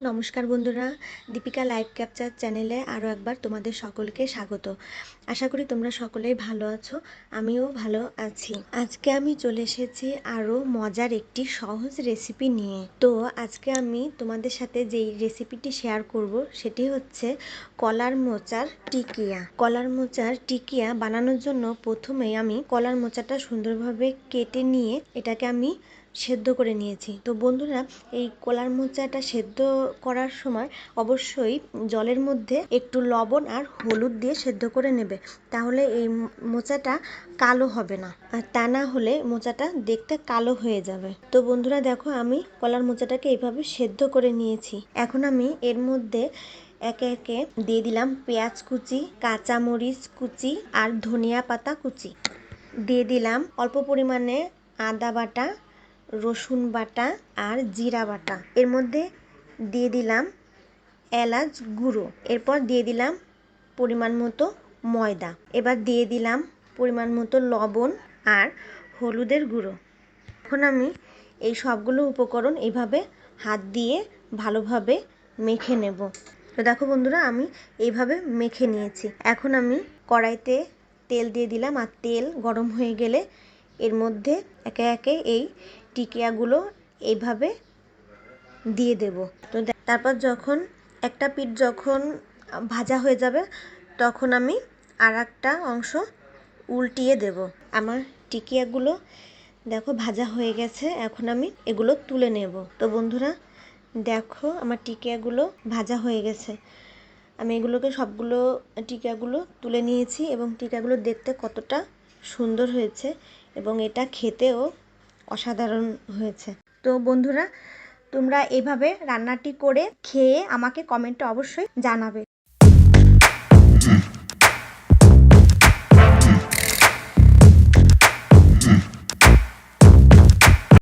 নমস্কার বন্ধুরা, Deepika live capture চ্যানেলে আরও একবার তোমাদের সকলকে স্বাগত। আশা করি তোমরা সকলেই ভালো আছো, আমিও ভালো আছি। আজকে আমি চলে এসেছি আরও মজার একটি সহজ রেসিপি নিয়ে। তো আজকে আমি তোমাদের সাথে যেই রেসিপিটি শেয়ার করব, সেটি হচ্ছে কলার মোচার টিকিয়া। কলার মোচার টিকিয়া বানানোর জন্য প্রথমে আমি কলার মোচাটা সুন্দরভাবে কেটে নিয়ে এটাকে আমি সেদ্ধ করে নিয়েছি। তো বন্ধুরা, এই কলার মোচাটা সেদ্ধ করার সময় অবশ্যই জলের মধ্যে একটু লবণ আর হলুদ দিয়ে সেদ্ধ করে নেবে। তাহলে এই মোচাটা কালো হবে না। আর তা না হলে মোচাটা দেখতে কালো হয়ে যাবে। তো বন্ধুরা, দেখো আমি কলার মোচাটাকে এইভাবে সেদ্ধ করে নিয়েছি। এখন আমি এর মধ্যে একে একে দিয়ে দিলাম পেঁয়াজ কুচি, কাঁচামরিচ কুচি আর ধনিয়া পাতা কুচি। দিয়ে দিলাম অল্প পরিমাণে আদা বাটা রসুন বাটা আর জিরা বাটা। এর মধ্যে দিয়ে দিলাম এলাচ গুঁড়ো। এরপর দিয়ে দিলাম পরিমাণ মতো ময়দা। এবার দিয়ে দিলাম পরিমাণ মতো লবণ আর হলুদের গুঁড়ো। এখন আমি এই সবগুলো উপকরণ এইভাবে হাত দিয়ে ভালোভাবে মেখে নেব। তো দেখো বন্ধুরা, আমি এইভাবে মেখে নিয়েছি। এখন আমি কড়াইতে তেল দিয়ে দিলাম। আর তেল গরম হয়ে গেলে এর মধ্যে একে একে এই টিকিয়াগুলো এইভাবে দিয়ে দেব। তো তারপর যখন একটা পিঠ যখন ভাজা হয়ে যাবে, তখন আমি আর একটা অংশ উল্টিয়ে দেব। আমার টিকিয়াগুলো দেখো ভাজা হয়ে গেছে, এখন আমি এগুলো তুলে নেব। তো বন্ধুরা, দেখো আমার টিকিয়াগুলো ভাজা হয়ে গেছে। আমি এগুলোকে সবগুলো টিকাগুলো তুলে নিয়েছি এবং টিকাগুলো দেখতে কতটা সুন্দর হয়েছে। এবং এটা খেতেও অসাধারণ হয়েছে। তো বন্ধুরা, তোমরা এভাবে রান্নাটি করে খেয়ে আমাকে কমেন্টে অবশ্যই জানাবে।